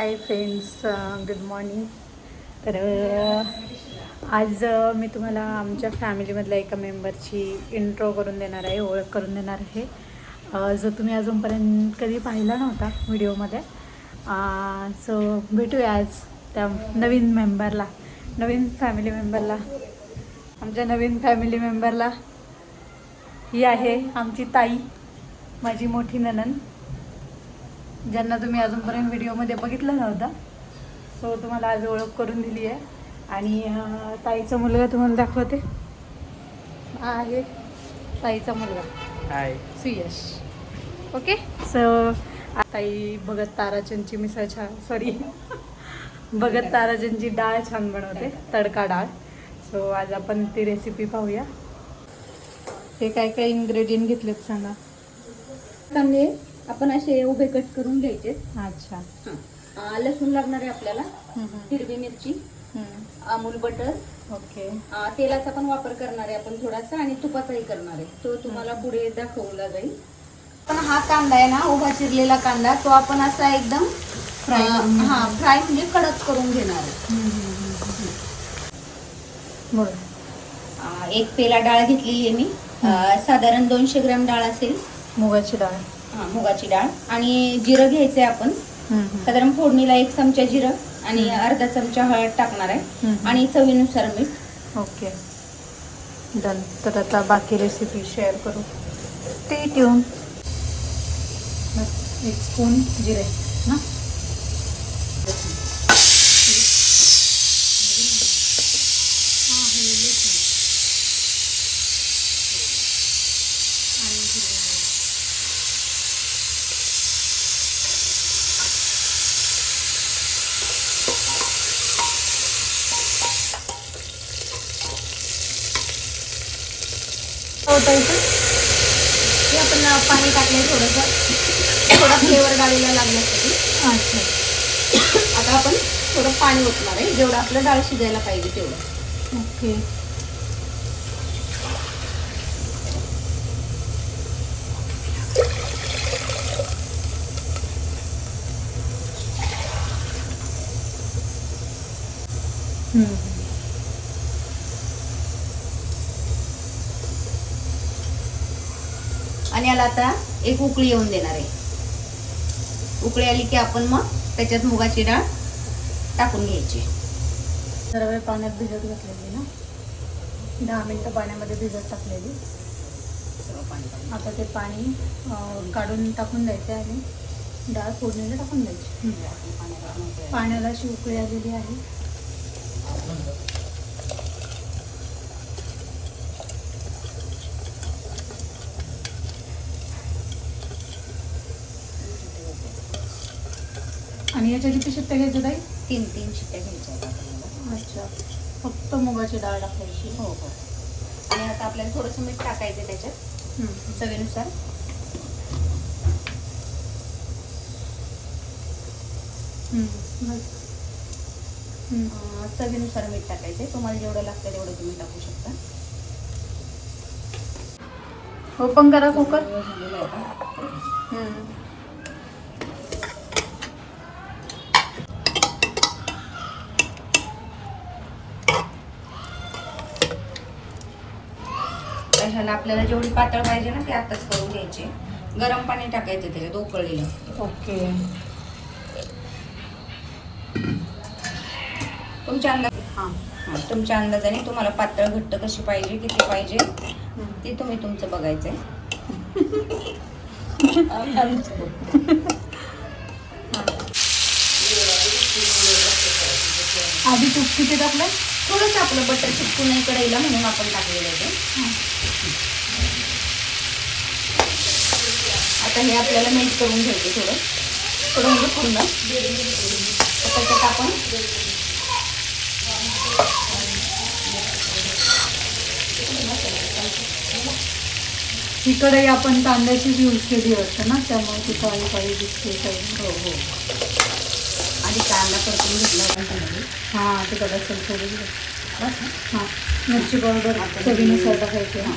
हाय friends good morning तर uh, आज uh, मी तुम्हाला आमच्या फॅमिलीमधल्या एका मेंबरची इंट्रो करून देणार आहे ओळख करून देणार आहे. Uh, जो तुम्ही अजूनपर्यंत कधी पाहिला नव्हता व्हिडिओमध्ये सो भेटूया आज त्या नवीन मेंबरला नवीन फॅमिली मेंबरला आमच्या नवीन फॅमिली मेंबरला ही आहे आमची ताई माझी मोठी ननंद. ज्यांना तुम्ही अजूनपर्यंत व्हिडिओमध्ये बघितलं नव्हतं. सो तुम्हाला आज ओळख करून दिली आहे. आणि ताईचा मुलगा तुम्हाला दाखवते. हा आहे. ताईचा मुलगा. हाय सुयश. ओके सो ताई भगत ताराचंदची मिसळ छान सॉरी भगत ताराचंदची डाळ छान बनवते. तडका डाळ. सो आज आपण ती रेसिपी पाहूया. हे काय काय इन्ग्रेडियंट घेतलेत सांगा. कांदे आपण असे उभे कट करून घ्यायचे. अच्छा. अं, लसूण लागणार आहे आपल्याला. हिरवी मिरची. अमूल बटर. ओके. अं, तेलाचा पण वापर करणार आहे आपण थोडासा आणि तुपाचाही करणार आहे. तो तुम्हाला पुढे दाखवला जाईल. पण हा कांदा आहे ना उभा चिरलेला कांदा तो आपण असा एकदम अं, करून हा फ्राय म्हणजे कडक करून घेणार आहे. बोल अं, एक पेला डाळ घेतलेली आहे मी. अं, साधारण दोनशे ग्रॅम डाळ असेल. मुगाची डाळ. हा, मुगाची डाळ. आणि जिरं घ्यायचंय आपण. साधारण फोडणीला एक चमचा जिरं आणि अर्धा चमचा हळद टाकणार आहे. आणि चवीनुसार मीठ. ओके. डन. तर आता बाकी रेसिपी शेअर करू. ते ठेवून एक स्पून जिरे ना होतं इथं. हे आपण पाणी टाकलंय थोडंसं. थोडा फ्लेवर डाळीला लागण्यासाठी अच्छा. आता आपण थोडं पाणी ओतणार आहे. जेवढं आपलं डाळ शिजायला पाहिजे तेवढं. ओके. हम्म. आणि याला आता एक उकळी येऊन देणार आहे. उकळी आली की आपण मग त्याच्यात मुगाची डाळ टाकून घ्यायची. जरा वेळ पाण्यात भिजत घातलेली ना? दहा मिनटं पाण्यामध्ये भिजत टाकलेली. आता ते पाणी काढून टाकून द्यायचे आणि डाळ फोडणीला टाकून द्यायची. पाण्याला अशी उकळी आलेली आहे. आणि याच्या किती शिट्ट्या घ्यायच्या ताई? तीन तीन शिट्ट्या घ्यायच्या आहेत आपल्याला. अच्छा. फक्त मुगाची डाळ टाकायची. हो हो. आणि आता आपल्याला थोडंसं मीठ टाकायचं त्याच्यात. चवीनुसार. चवीनुसार मीठ टाकायचे तुम्हाला जेवढं लागतं तेवढं तुम्ही टाकू शकता. ओपन करा कुकर. आता. ह्याला आपल्याला जेवढी पातळ पाहिजे ना ती आताच करून घ्यायची. गरम पाणी टाकायचं त्याच्यात उकळलेलं ओके. तुमच्या अंदाज हां. तुमच्या अंदाजाने तुम्हाला पातळ घट्ट कशी पाहिजे किती पाहिजे ते तुम्ही तुमचं बघायचंय. आधी तूप किती टाकलं थोडंसं आपलं बटर चिपकू नाही कढईला म्हणून आपण टाकलेलं आहे ते. आता हे आपल्याला मेल्ट करून घ्यायचं थोडं. थोडं म्हणजे पूर्ण. त्याच्यात आपण ही कढई आपण तांदळाचीच यूज केली असते ना त्यामुळे ती काळी काळी दिसते. काही हो हो. आधी कांदा परतून घेतला. हां तिकडे असेल थोडी? हां. मिरची पावडर चवीनुसार टाकायची हां.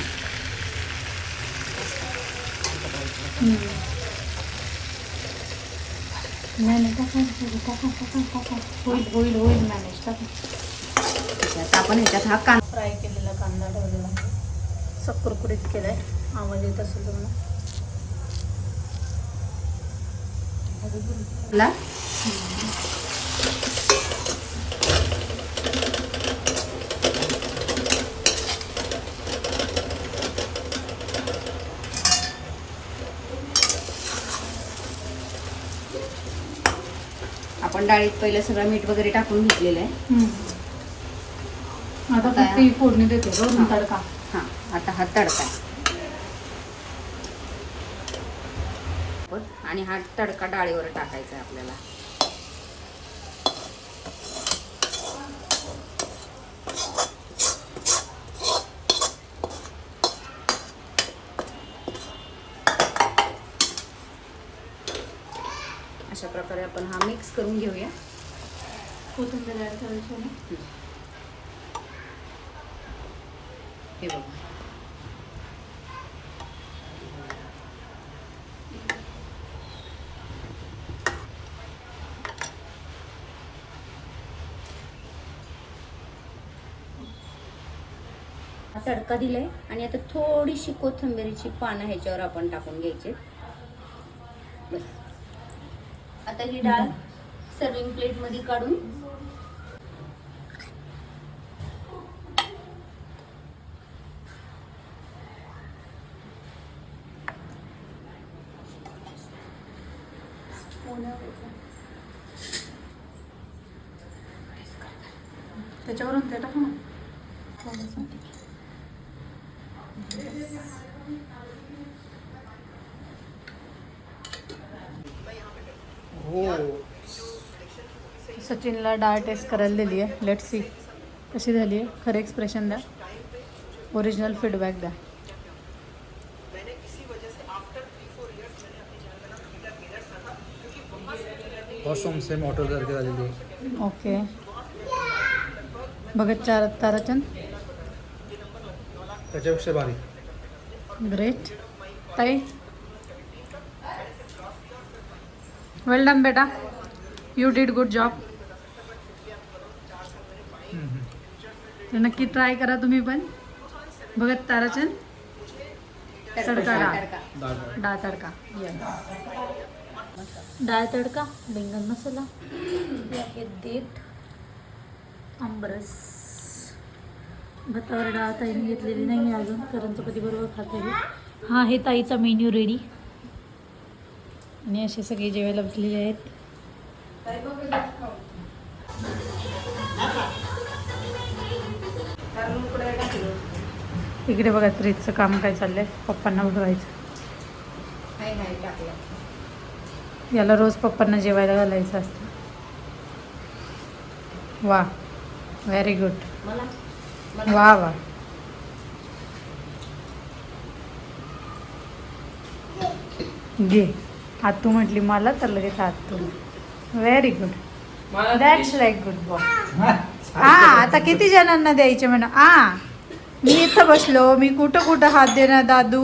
नाही नाही टाका टाका टाका टाका होईल होईल होईल मॅनेज टाका. ठीक आहे, आता आपण ह्याच्यात हा कांदा फ्राय केलेला कांदा ठेवलेला. आहे सक्कुरकुडीत केला आहे आवाज येत असेल तुम्हाला? आपण डाळीत पहिलं सगळं मीठ वगैरे टाकून घेतलेलं आहे आता फक्त ही फोडणी देते. तडका हां आता हा तडका. आणि हा तडका डाळीवर टाकायचा आहे आपल्याला अशा प्रकारे आपण हा मिक्स करून घेऊया कोथिंबीर ॲड करायची ना. हे बघा. तडका दिलाय आणि आता थोडीशी कोथिंबीरीची पानं ह्याच्यावर आपण टाकून घ्यायचे. बस. आता ही डाळ सर्विंग प्लेटमध्ये काढून त्याच्यावरून ते टाका ना. सचिनला डाळ टेस्ट करायला दिली आहे लेट सी कशी झाली आहे खरं एक्सप्रेशन द्या. ओरिजिनल फीडबॅक द्या. वॉशरूम सेम ऑटो सारखी झालेली. आहे ओके. बघत चार ताराचंद. त्याच्यापेक्षा बारीक ग्रेट ताई. वेल डन बेटा. यू डीड गुड जॉब तर नक्की ट्राय करा तुम्ही पण. बघत ताराचंद. तडका डाळ. तडका. डाळ तडका. डाळ तडका बेंगन मसाला हे देठ आंबरस भातावर डाळ ताईने घेतलेली नाही अजून कारण चपाती बरोबर खाते हा आहे ताईचा मेन्यू रेडी. आणि असे सगळे जेवायला बसलेले आहेत. इकडे बघा त्रीजचं काम काय चाललंय? पप्पांना उठवायचं टाकलं. याला रोज पप्पांना जेवायला घालायचं असतं. वा व्हेरी गुड वा वा. घे. आतू म्हटली मला तर लगेच आतू. Very good that's like good boy हा आता किती जणांना द्यायचे म्हणा? आ मी इथं बसलो मी कुठं कुठं हात देणार दादू?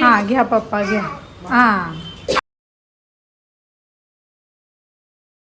हा घ्या पप्पा घ्या. हा